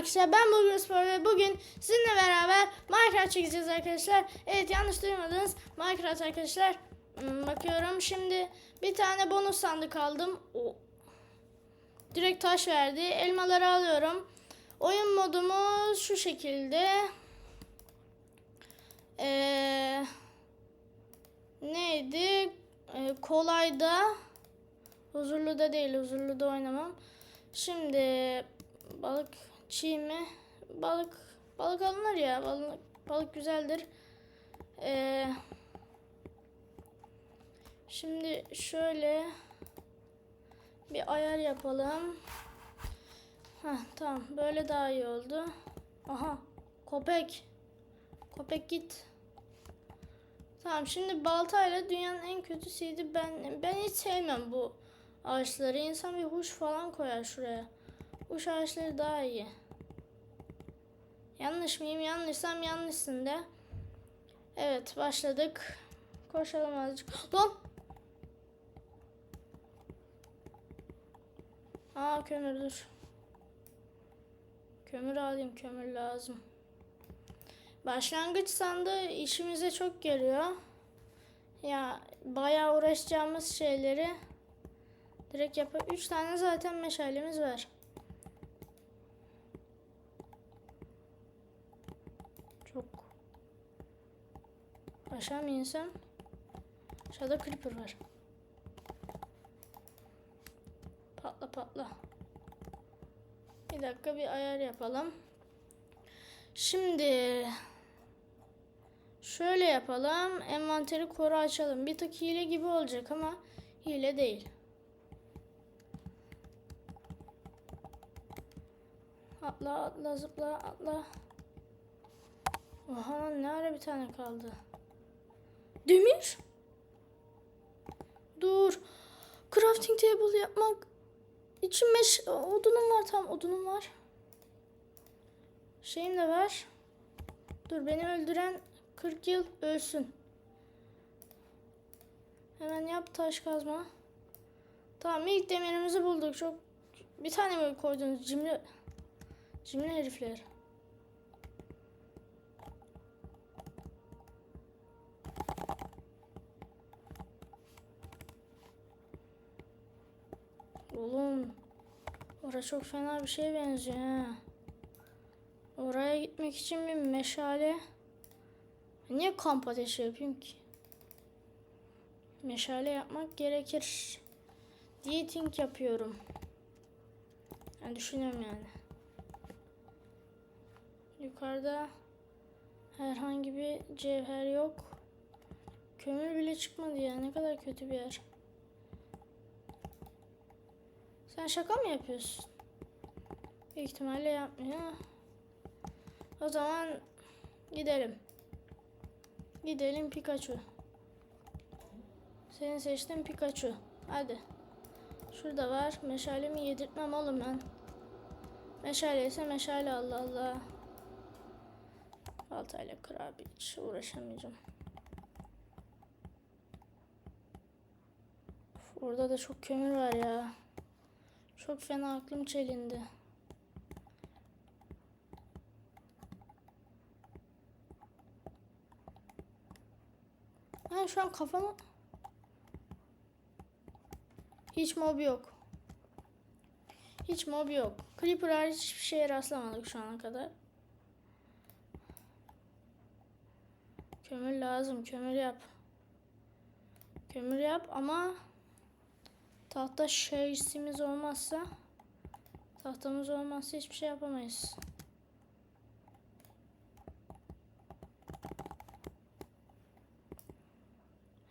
arkadaşlar ben bugün Spor ve bugün sizinle beraber Minecraft çekeceğiz arkadaşlar. Evet yanlış duymadınız Minecraft arkadaşlar. Hmm, Bakıyorum şimdi bir tane bonus sandık aldım. O. Direkt taş verdi. Elmaları alıyorum. Oyun modumuz şu şekilde. Ee, neydi? Ee, kolayda. Huzurlu da değil. Huzurlu da oynamam. Şimdi balık çiğ mi? Balık balık alınır ya. Balık balık güzeldir. Ee, şimdi şöyle bir ayar yapalım. Heh, tamam böyle daha iyi oldu. Aha köpek. Köpek git. Tamam şimdi baltayla dünyanın en kötü şeydi ben ben hiç sevmem bu ağaçları. İnsan bir huş falan koyar şuraya. Huş ağaçları daha iyi. Yanlış mıyım? Yanlışsam yanlışsın de. Evet başladık. Koşalım azıcık. Lan! Aa kömür dur. Kömür alayım kömür lazım. Başlangıç sandığı işimize çok geliyor. Ya bayağı uğraşacağımız şeyleri direkt yapar. 3 tane zaten meşalemiz var. Çok aşağı mı insem? Aşağıda creeper var. Patla patla. Bir dakika bir ayar yapalım. Şimdi şöyle yapalım. Envanteri koru açalım. Bir tık hile gibi olacak ama hile değil. Atla atla zıpla atla. Oha ne ara bir tane kaldı. Demir. Dur. Crafting table yapmak için meş odunum var tam odunum var. Şeyim de var. Dur beni öldüren 40 yıl ölsün. Hemen yap taş kazma. Tamam ilk demirimizi bulduk. Çok bir tane mi koydunuz cimri cimri herifler. Oğlum orası çok fena bir şeye benziyor ha. Oraya gitmek için bir meşale. Niye kamp ateşi yapayım ki? Meşale yapmak gerekir. Dieting yapıyorum. Yani düşünüyorum yani. Yukarıda herhangi bir cevher yok. Kömür bile çıkmadı ya. Ne kadar kötü bir yer. Sen şaka mı yapıyorsun? Büyük ihtimalle yapmıyor. O zaman gidelim. Gidelim Pikachu. Seni seçtim Pikachu. Hadi. Şurada var. Meşalemi yedirtmem oğlum ben. Meşale ise meşale Allah Allah. Baltayla kurabiye hiç uğraşamayacağım. Uf, Orada da çok kömür var ya. Çok fena aklım çelindi. Ben şu an kafamı... Hiç mob yok. Hiç mob yok. Creeper hariç hiçbir şeye rastlamadık şu ana kadar. Kömür lazım. Kömür yap. Kömür yap ama tahta şeysimiz olmazsa tahtamız olmazsa hiçbir şey yapamayız.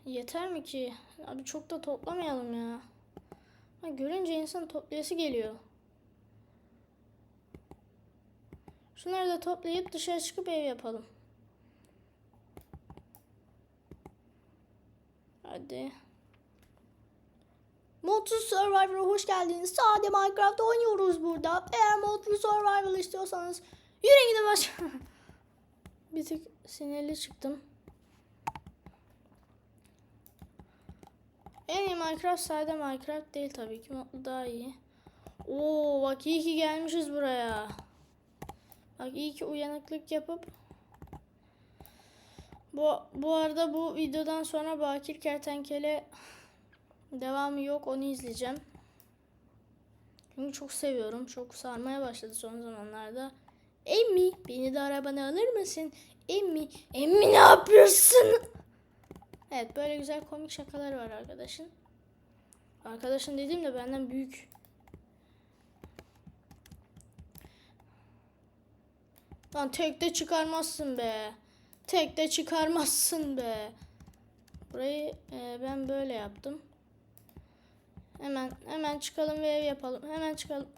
Yeter mi ki? Abi çok da toplamayalım ya. Ha, görünce insan toplayası geliyor. Şunları da toplayıp dışarı çıkıp ev yapalım. Hadi. Modlu Survivor'a hoş geldiniz. Sade Minecraft oynuyoruz burada. Eğer modlu Survival istiyorsanız yürüyün gidin baş. Bir tık sinirli çıktım. En iyi Minecraft sade Minecraft değil tabii ki. Modlu daha iyi. Oo bak iyi ki gelmişiz buraya. Bak iyi ki uyanıklık yapıp bu bu arada bu videodan sonra Bakir Kertenkele devamı yok onu izleyeceğim. Çünkü çok seviyorum. Çok sarmaya başladı son zamanlarda. Emmi beni de arabana alır mısın? Emmi, Emmi ne yapıyorsun? Evet böyle güzel komik şakalar var arkadaşın. Arkadaşın dediğim de benden büyük. Lan tek de çıkarmazsın be. Tek de çıkarmazsın be. Burayı e, ben böyle yaptım. Hemen hemen çıkalım ve ev yapalım. Hemen çıkalım.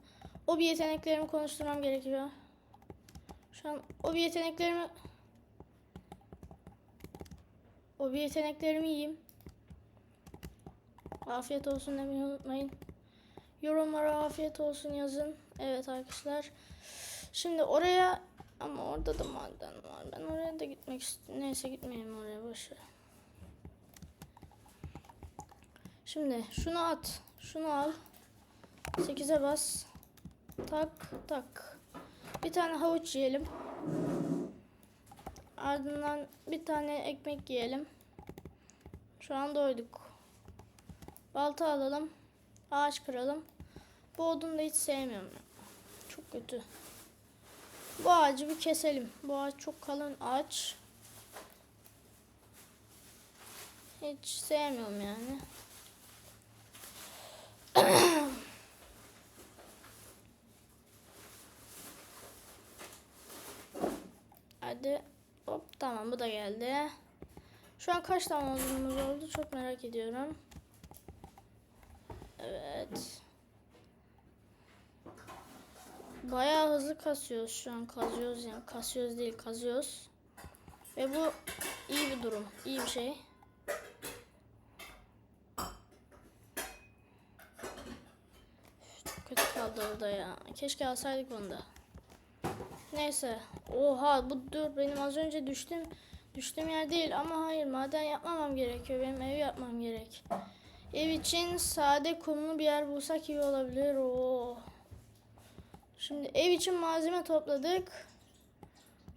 O bir yeteneklerimi konuşturmam gerekiyor. Şu an o bir yeteneklerimi o bir yeteneklerimi yiyeyim. Afiyet olsun demeyi unutmayın. Yorumlara afiyet olsun yazın. Evet arkadaşlar. Şimdi oraya ama orada da maden var. Ben oraya da gitmek istiyorum. Neyse gitmeyeyim oraya boşver. Şimdi şunu at. Şunu al. 8'e bas. Tak tak. Bir tane havuç yiyelim. Ardından bir tane ekmek yiyelim. Şu an doyduk. Balta alalım. Ağaç kıralım. Bu odunu da hiç sevmiyorum. Çok kötü. Bu ağacı bir keselim. Bu ağaç çok kalın ağaç. Hiç sevmiyorum yani. Hadi. Hop tamam bu da geldi. Şu an kaç tane odunumuz oldu çok merak ediyorum. Evet. Bayağı hızlı kasıyoruz şu an. Kazıyoruz yani. Kasıyoruz değil kazıyoruz. Ve bu iyi bir durum. iyi bir şey. Çok kötü kaldı orada ya. Keşke alsaydık onu da. Neyse. Oha bu dur benim az önce düştüm. Düştüğüm yer değil ama hayır maden yapmamam gerekiyor. Benim ev yapmam gerek. Ev için sade kumlu bir yer bulsak iyi olabilir. Oo. Şimdi ev için malzeme topladık.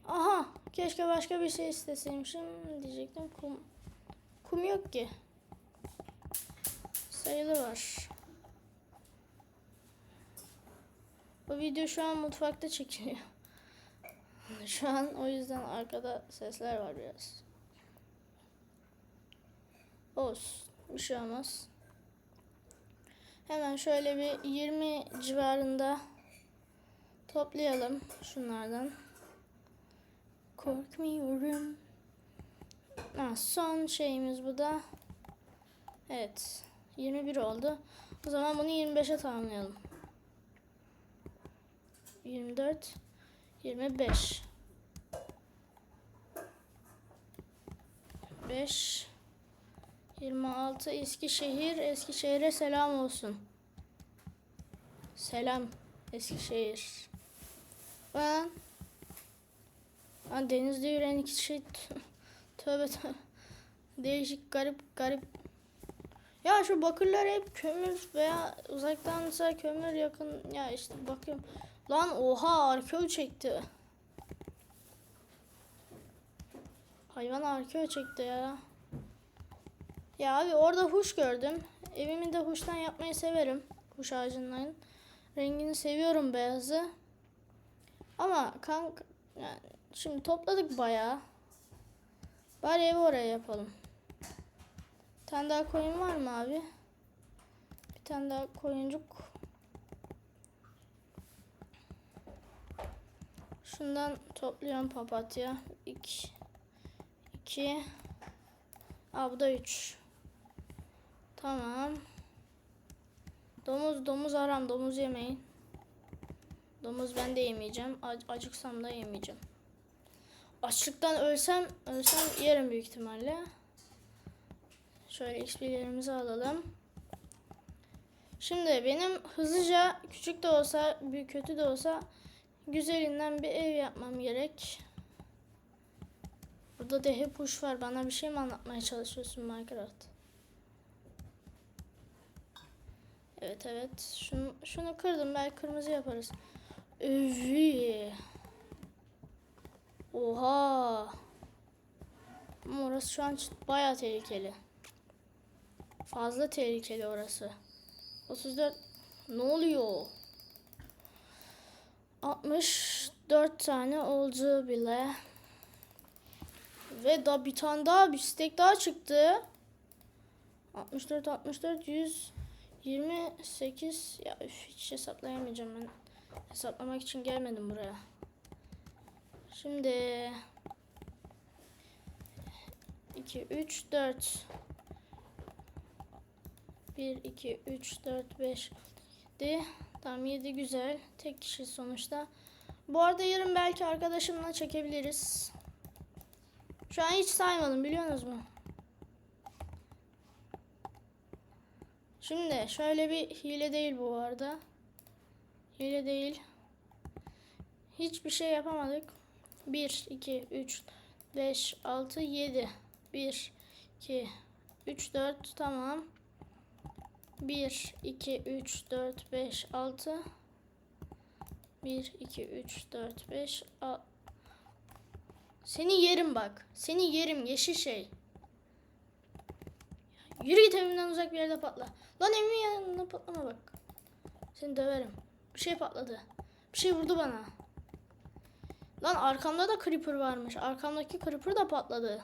Aha keşke başka bir şey isteseymişim diyecektim. Kum, kum yok ki. Sayılı var. Bu video şu an mutfakta çekiliyor. Şu an o yüzden arkada sesler var biraz. Olsun. Bir şey olmaz. Hemen şöyle bir 20 civarında toplayalım şunlardan. Korkmuyorum. Ha, son şeyimiz bu da. Evet. 21 oldu. O zaman bunu 25'e tamamlayalım. 24 25 5 26 Eskişehir Eskişehir'e selam olsun. Selam Eskişehir. Ben ben denizde yürüyen iki şey tövbe tövbe değişik garip garip ya şu bakırlar hep kömür veya uzaktansa kömür yakın ya işte bakıyorum. Lan oha arkeo çekti. Hayvan arkeo çekti ya. Ya abi orada huş gördüm. Evimi de huştan yapmayı severim. Huş ağacından. Rengini seviyorum beyazı. Ama kank yani şimdi topladık bayağı. Bari evi oraya yapalım tane daha koyun var mı abi? Bir tane daha koyuncuk. Şundan topluyorum papatya. 2 2 Aa bu da 3. Tamam. Domuz domuz aram domuz yemeyin. Domuz ben de yemeyeceğim. Ac- acıksam da yemeyeceğim. Açlıktan ölsem ölsem yerim büyük ihtimalle. Şöyle XP'lerimizi alalım. Şimdi benim hızlıca küçük de olsa, büyük kötü de olsa güzelinden bir ev yapmam gerek. Burada dehe push var. Bana bir şey mi anlatmaya çalışıyorsun Minecraft? Evet evet. Şunu, şunu kırdım. Belki kırmızı yaparız. Övi. Oha. Ama orası şu an bayağı tehlikeli. Fazla tehlikeli orası. 34 ne oluyor? 64 tane oldu bile. Ve da bir tane daha bir stek daha çıktı. 64 64 128 ya üf, hiç hesaplayamayacağım ben. Hesaplamak için gelmedim buraya. Şimdi 2 3 4 1 2 3 4 5 7 Tamam 7 güzel. Tek kişi sonuçta. Bu arada yarın belki arkadaşımla çekebiliriz. Şu an hiç saymadım biliyorsunuz mu? Şimdi şöyle bir hile değil bu arada. Hile değil. Hiçbir şey yapamadık. 1, 2, 3, 5, 6, 7. 1, 2, 3, 4 tamam. 1, 2, 3, 4, 5, 6. 1, 2, 3, 4, 5, 6. Seni yerim bak. Seni yerim yeşil şey. Yürü git evimden uzak bir yerde patla. Lan evimin yanında patlama bak. Seni döverim. Bir şey patladı. Bir şey vurdu bana. Lan arkamda da creeper varmış. Arkamdaki creeper da patladı.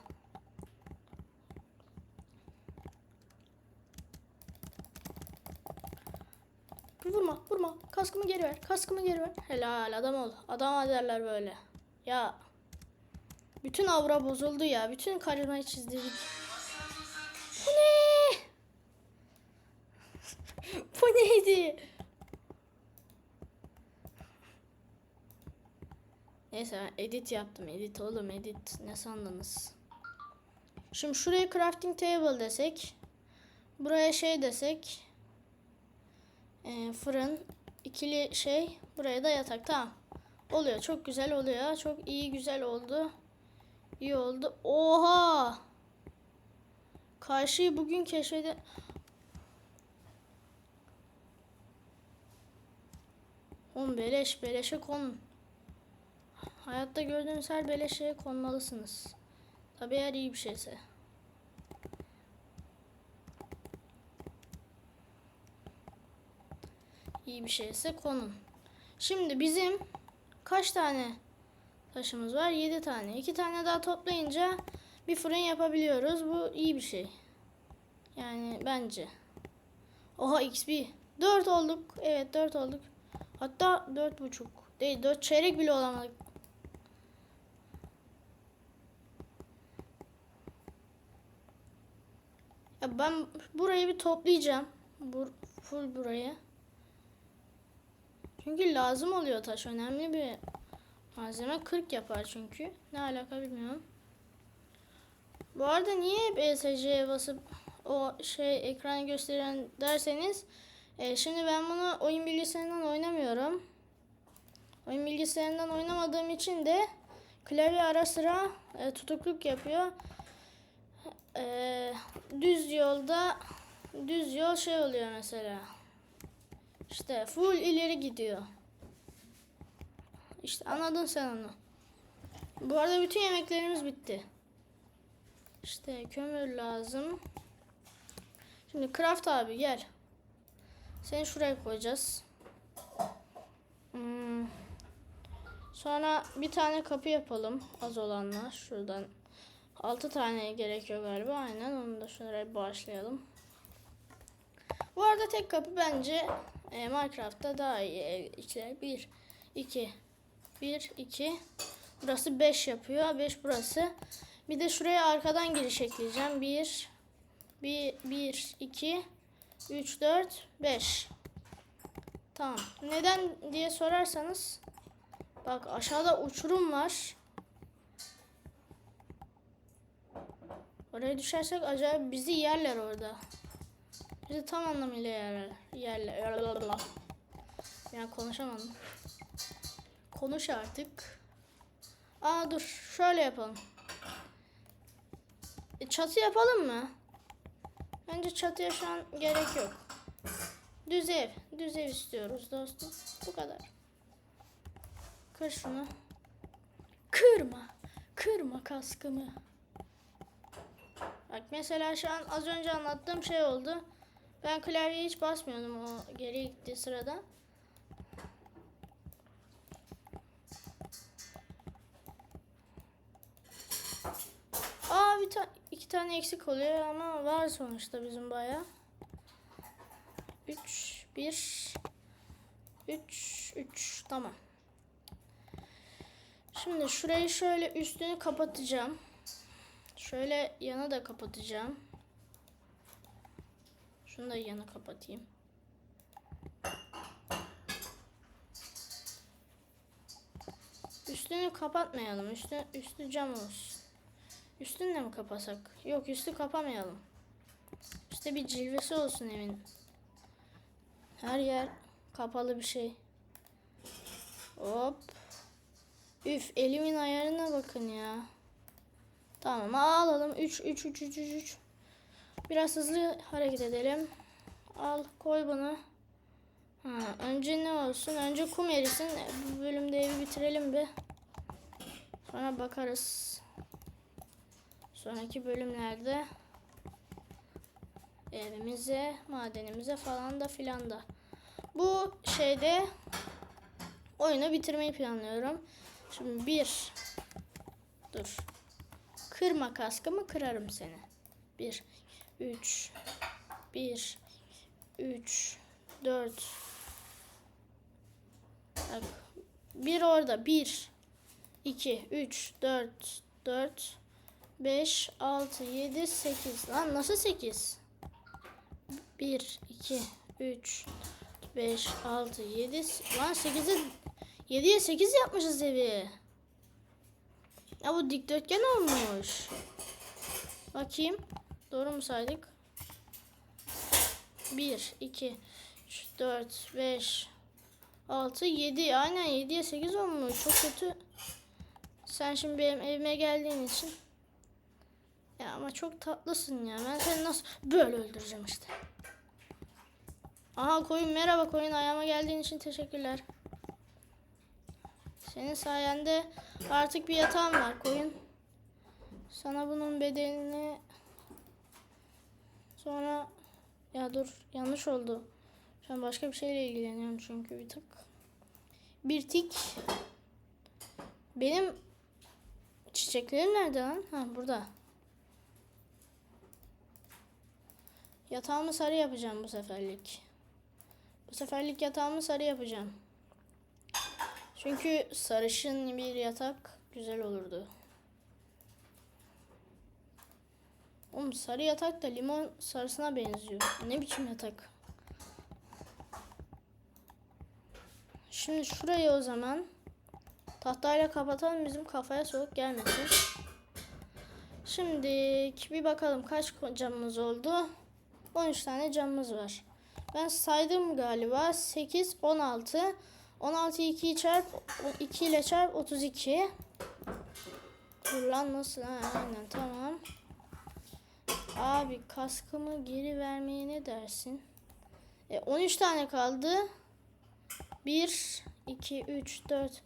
Vurma vurma. Kaskımı geri ver. Kaskımı geri ver. Helal adam ol. Adam derler böyle. Ya. Bütün avra bozuldu ya. Bütün karizmayı çizdirdik. Bu ne? Bu neydi? Neyse edit yaptım. Edit oğlum edit. Ne sandınız? Şimdi şuraya crafting table desek. Buraya şey desek. E, fırın. ikili şey. Buraya da yatak. Tamam. Oluyor. Çok güzel oluyor. Çok iyi güzel oldu. İyi oldu. Oha! Karşıyı bugün keşfede... On beleş beleşe kon. Hayatta gördüğünüz her beleşe konmalısınız. Tabi eğer iyi bir şeyse. İyi bir şeyse konun. Şimdi bizim kaç tane taşımız var? 7 tane. 2 tane daha toplayınca bir fırın yapabiliyoruz. Bu iyi bir şey. Yani bence. Oha XP. 4 olduk. Evet 4 olduk. Hatta dört buçuk. Değil 4 çeyrek bile olamadık. Ya ben burayı bir toplayacağım. Bu, full burayı. Çünkü lazım oluyor taş. Önemli bir malzeme. 40 yapar çünkü. Ne alaka bilmiyorum. Bu arada niye hep ESC'ye basıp o şey ekranı gösteren derseniz e, şimdi ben bunu oyun bilgisayarından oynamıyorum. Oyun bilgisayarından oynamadığım için de klavye ara sıra e, tutukluk yapıyor. E, düz yolda düz yol şey oluyor mesela. İşte full ileri gidiyor. İşte anladın sen onu. Bu arada bütün yemeklerimiz bitti. İşte kömür lazım. Şimdi Craft abi gel. Seni şuraya koyacağız. Hmm. Sonra bir tane kapı yapalım. Az olanlar. Şuradan. 6 tane gerekiyor galiba. Aynen. Onu da şuraya bağışlayalım. Bu arada tek kapı bence e, Minecraft'ta daha iyi. İşte 1, 2, 1, 2. Burası 5 yapıyor. 5 burası. Bir de şuraya arkadan giriş ekleyeceğim. 1, 1, 1, 2, 3, 4, 5. Tamam. Neden diye sorarsanız bak aşağıda uçurum var. Oraya düşersek acayip bizi yerler orada. Bizi tam anlamıyla yerler. Yerler. Yani konuşamadım. Konuş artık. Aa dur şöyle yapalım. E, çatı yapalım mı? Bence çatıya şu an gerek yok. Düz ev. Düz ev istiyoruz dostum. Bu kadar. Kır şunu. Kırma. Kırma kaskımı. Bak mesela şu an az önce anlattığım şey oldu. Ben klavyeye hiç basmıyordum o geriye gittiği sırada. Aa bir ta iki tane eksik oluyor ama var sonuçta bizim baya. 3 1 3 3 tamam. Şimdi şurayı şöyle üstünü kapatacağım. Şöyle yana da kapatacağım. Şunu da yana kapatayım. Üstünü kapatmayalım. Üstü, üstü cam olsun. Üstünü mi kapasak? Yok üstü kapamayalım. Üstte bir cilvesi olsun evin. Her yer kapalı bir şey. Hop. Üf elimin ayarına bakın ya. Tamam alalım. 3 3 3 3 3 3. Biraz hızlı hareket edelim. Al koy bunu. Ha, önce ne olsun? Önce kum erisin. Bu bölümde evi bitirelim bir. Sonra bakarız. Sonraki bölümlerde evimize, madenimize falan da filan da. Bu şeyde oyunu bitirmeyi planlıyorum. Şimdi bir dur. Kırma kaskımı kırarım seni. Bir, üç, bir, üç, dört. Bak. Bir orada. Bir, iki, üç, dört, dört, beş, altı, yedi, sekiz. Lan nasıl sekiz? Bir, iki, üç, beş, altı, yedi. Lan sekize, yediye sekiz yapmışız evi. Ya bu dikdörtgen olmuş. Bakayım. Doğru mu saydık? 1, 2, 3, 4, 5, 6, 7. Aynen 7'ye 8 olmuş. Çok kötü. Sen şimdi benim evime geldiğin için. Ya ama çok tatlısın ya. Ben seni nasıl böyle öldüreceğim işte. Aha koyun merhaba koyun ayağıma geldiğin için teşekkürler. Senin sayende artık bir yatağım var koyun. Sana bunun bedelini sonra ya dur yanlış oldu. Şu an başka bir şeyle ilgileniyorum çünkü bir tık. Bir tik. Benim çiçeklerim nerede lan? Ha burada. Yatağımı sarı yapacağım bu seferlik. Bu seferlik yatağımı sarı yapacağım. Çünkü sarışın bir yatak güzel olurdu. Oğlum sarı yatak da limon sarısına benziyor. Ne biçim yatak? Şimdi şurayı o zaman tahtayla kapatalım bizim kafaya soğuk gelmesin. Şimdi bir bakalım kaç camımız oldu. 13 tane camımız var. Ben saydım galiba 8 16 16 2 çarp 2 ile çarp 32. Dur lan nasıl? Ha, aynen tamam. Abi kaskımı geri vermeye ne dersin? E, 13 tane kaldı. 1 2 3 4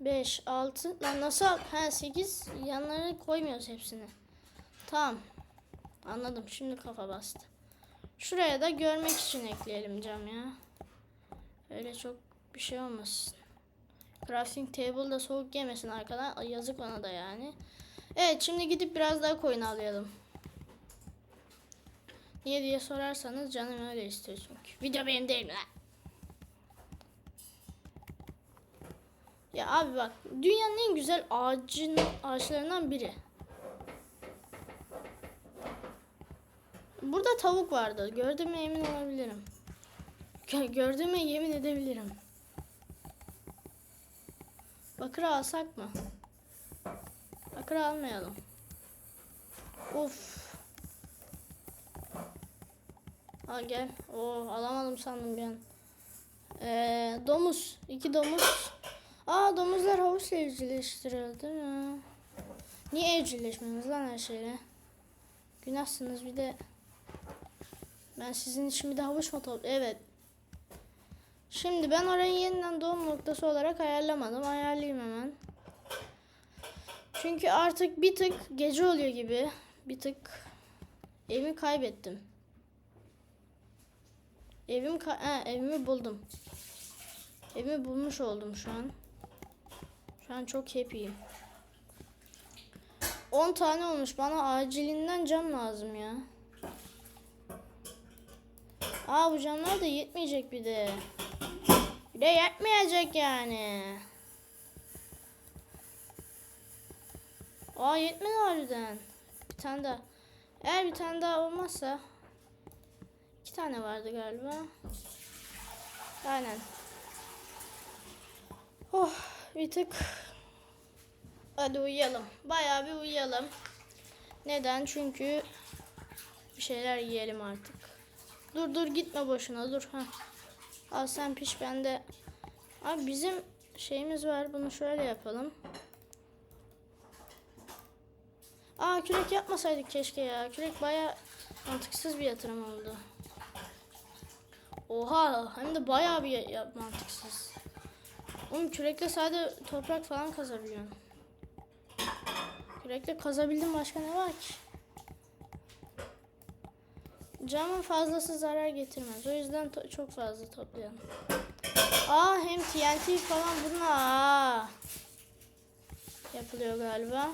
5 6 lan nasıl? Ha 8 yanlarına koymuyoruz hepsini. Tamam. Anladım. Şimdi kafa bastı. Şuraya da görmek için ekleyelim cam ya. Öyle çok bir şey olmasın. Crafting table da soğuk yemesin arkadan. Yazık ona da yani. Evet şimdi gidip biraz daha koyun alayalım. Niye diye sorarsanız canım öyle istiyor çünkü. Video benim değil mi? Ya abi bak dünyanın en güzel ağacın ağaçlarından biri. Burada tavuk vardı. Gördüğüme emin olabilirim. Gö- Gördüğüme yemin edebilirim. Bakır alsak mı? Bakır almayalım. Of. Al gel. Oo alamadım sandım bir an. Ee, domuz. iki domuz. Aa domuzlar havuçla evcilleştiriyor değil mi? Niye evcilleşmiyorsunuz lan her şeyle? Günahsınız bir de. Ben sizin için bir de havuç mu toplu? Evet. Şimdi ben orayı yeniden doğum noktası olarak ayarlamadım. Ayarlayayım hemen. Çünkü artık bir tık gece oluyor gibi. Bir tık evimi kaybettim. Evim ha, evimi buldum. Evimi bulmuş oldum şu an. Şu an çok happy'yim. 10 tane olmuş. Bana acilinden cam lazım ya. Aa bu camlar da yetmeyecek bir de. Bir de yetmeyecek yani. Aa yetmedi harbiden. Bir tane daha. Eğer bir tane daha olmazsa iki tane vardı galiba. Aynen. Oh bir tık. Hadi uyuyalım. Bayağı bir uyuyalım. Neden? Çünkü bir şeyler yiyelim artık. Dur dur gitme boşuna dur. ha. Al sen piş ben de. Abi bizim şeyimiz var. Bunu şöyle yapalım. Aa kürek yapmasaydık keşke ya. Kürek baya mantıksız bir yatırım oldu. Oha hem de baya bir mantıksız. Oğlum kürekle sadece toprak falan kazabiliyorum. Kürekle kazabildim başka ne var ki? Camın fazlası zarar getirmez. O yüzden çok fazla toplayalım. Aa hem TNT falan bununla yapılıyor galiba.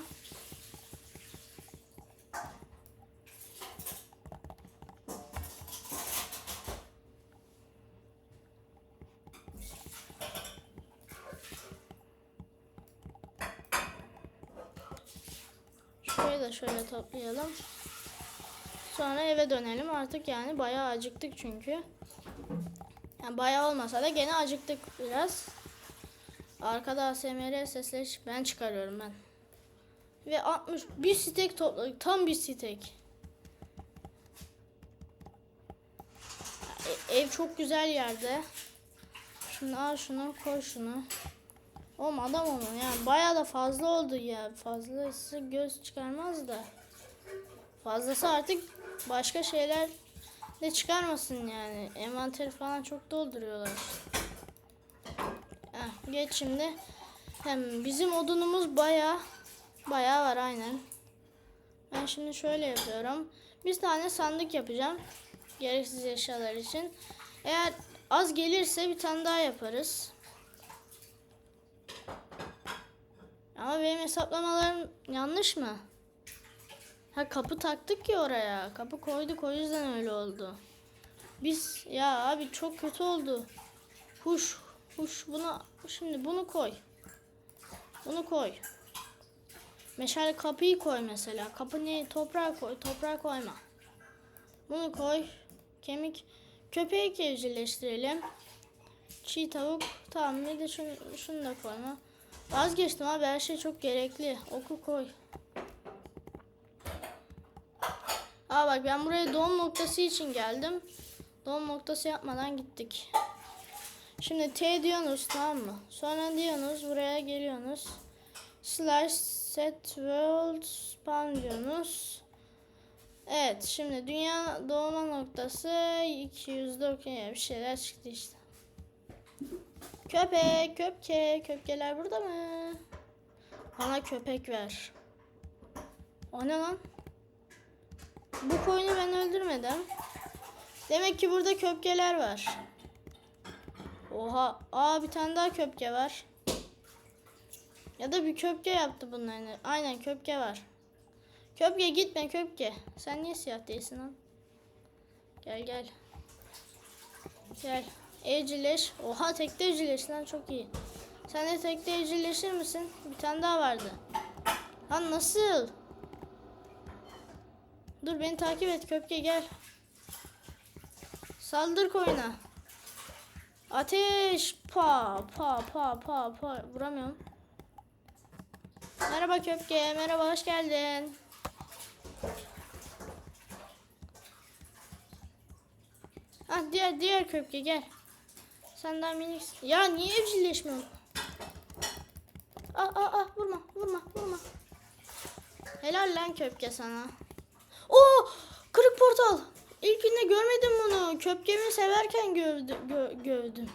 Da şöyle toplayalım. Sonra eve dönelim. Artık yani bayağı acıktık çünkü. Yani bayağı olmasa da gene acıktık biraz. Arkada ASMR sesleri ben çıkarıyorum ben. Ve 60 bir stek topladık. Tam bir stek. E- ev çok güzel yerde. Şunu al şunu koy şunu. Oğlum adam olun yani bayağı da fazla oldu ya. Fazlası göz çıkarmaz da. Fazlası artık başka şeyler de çıkarmasın yani. Envanteri falan çok dolduruyorlar. Heh, geç şimdi. Hem bizim odunumuz bayağı bayağı var aynen. Ben şimdi şöyle yapıyorum. Bir tane sandık yapacağım. Gereksiz eşyalar için. Eğer az gelirse bir tane daha yaparız. Ama benim hesaplamalarım yanlış mı? Ha kapı taktık ya oraya. Kapı koyduk o yüzden öyle oldu. Biz ya abi çok kötü oldu. Huş huş bunu şimdi bunu koy. Bunu koy. Meşale kapıyı koy mesela. Kapı ne? Toprağa koy. Toprağa koyma. Bunu koy. Kemik. Köpeği evcilleştirelim. Çiğ tavuk. Tamam bir de şunu, şunu da koyma. Vazgeçtim abi her şey çok gerekli. Oku koy. Aa bak ben buraya doğum noktası için geldim. Doğum noktası yapmadan gittik. Şimdi T diyorsunuz tamam mı? Sonra diyorsunuz buraya geliyorsunuz. Slash set world spawn diyorsunuz. Evet şimdi dünya doğma noktası 209 bir şeyler çıktı işte. Köpek, köpke, köpkeler burada mı? Bana köpek ver. O ne lan? Bu koyunu ben öldürmedim. Demek ki burada köpkeler var. Oha. Aa bir tane daha köpke var. Ya da bir köpke yaptı bunların. Aynen köpke var. Köpke gitme köpke. Sen niye siyah değilsin lan? Gel gel. Gel. Evcilleş. Oha tekte evcilleş lan çok iyi. Sen de tekte evcilleşir misin? Bir tane daha vardı. Lan nasıl? Dur beni takip et köpke gel. Saldır koyuna. Ateş. Pa pa pa pa pa. Vuramıyorum. Merhaba köpke. Merhaba hoş geldin. Ah diğer diğer köpke gel. Sen daha minik. Ya niye evcilleşmiyorsun? Ah ah ah vurma vurma vurma. Helal lan köpke sana. Oo kırık portal. İlkinde görmedim bunu. Köpkemi severken gövdü, gö- gövdüm.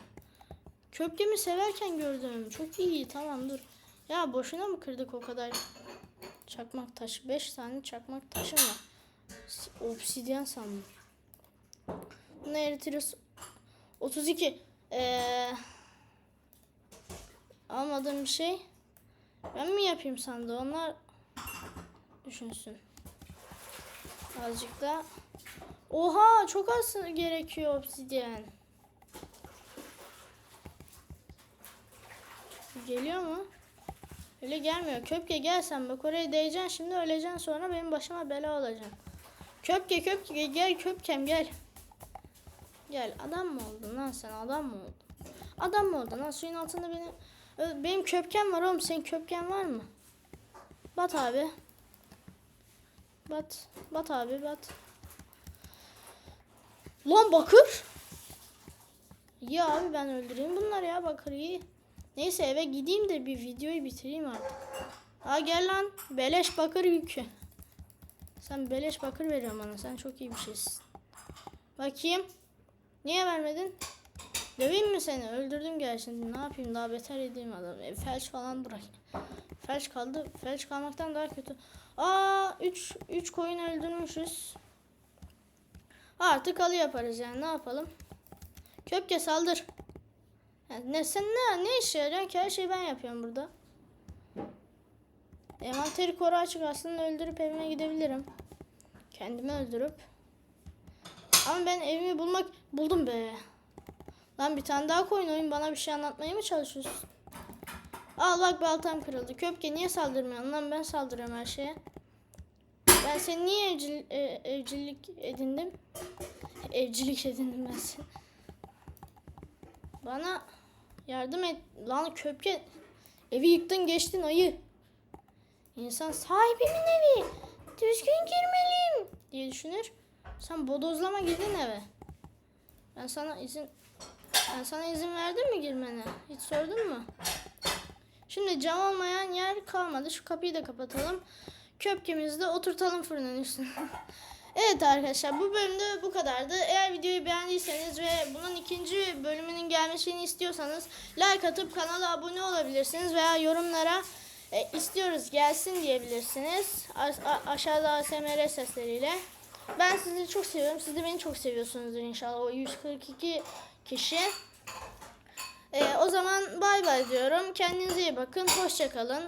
Köpkemi severken gördüm. Çok iyi tamam dur. Ya boşuna mı kırdık o kadar Çakmak taşı. 5 tane çakmak taşım var. S- Obsidyen sandım. Bunu eritiriz. 32. Ee, almadığım bir şey. Ben mi yapayım sandı? Onlar düşünsün. Azıcık da. Oha çok az gerekiyor obsidyen. Geliyor mu? Öyle gelmiyor. Köpke gel sen bak oraya değeceksin şimdi öleceksin sonra benim başıma bela olacaksın. Köpke köpke gel köpkem gel. Gel adam mı oldun lan sen adam mı oldun? Adam mı oldun lan suyun altında beni... Ö, Benim köpkem var oğlum senin köpken var mı? Bat abi. Bat. Bat abi bat. Lan bakır. Ya abi ben öldüreyim bunları ya bakır iyi. Neyse eve gideyim de bir videoyu bitireyim artık. Ha gel lan. Beleş bakır yükü. Sen beleş bakır veriyorsun bana. Sen çok iyi bir şeysin. Bakayım. Niye vermedin? Döveyim mi seni? Öldürdüm gerçi. Ne yapayım daha beter edeyim adamı. E, felç falan bırak. Felç kaldı. Felç kalmaktan daha kötü. Aa 3 3 koyun öldürmüşüz. Artık alı yaparız yani ne yapalım? Köpke saldır. Yani ne sen ne ne işe yarıyor ki her şeyi ben yapıyorum burada. Envanteri koru açık aslında öldürüp evime gidebilirim. Kendimi öldürüp. Ama ben evimi bulmak buldum be. Lan bir tane daha koyun oyun bana bir şey anlatmaya mı çalışıyorsun? Al bak baltam kırıldı. Köpke niye saldırmıyorsun lan ben saldırıyorum her şeye. Ben seni niye evcil, e, evcillik edindim? Evcilik edindim ben seni. Bana yardım et. Lan köpke. Evi yıktın geçtin ayı. İnsan sahibimin evi. Düzgün girmeliyim diye düşünür. Sen bodozlama girdin eve. Ben sana izin ben sana izin verdim mi girmene? Hiç sordun mu? Şimdi cam olmayan yer kalmadı. Şu kapıyı da kapatalım. Köpkemizi de oturtalım fırının üstüne. evet arkadaşlar bu bölümde bu kadardı. Eğer videoyu beğendiyseniz ve bunun ikinci bölümünün gelmesini istiyorsanız like atıp kanala abone olabilirsiniz veya yorumlara e, istiyoruz gelsin diyebilirsiniz. A- aşağıda ASMR sesleriyle. Ben sizi çok seviyorum. Siz de beni çok seviyorsunuzdur inşallah. O 142 kişi. E, o zaman bay bay diyorum. Kendinize iyi bakın. Hoşçakalın.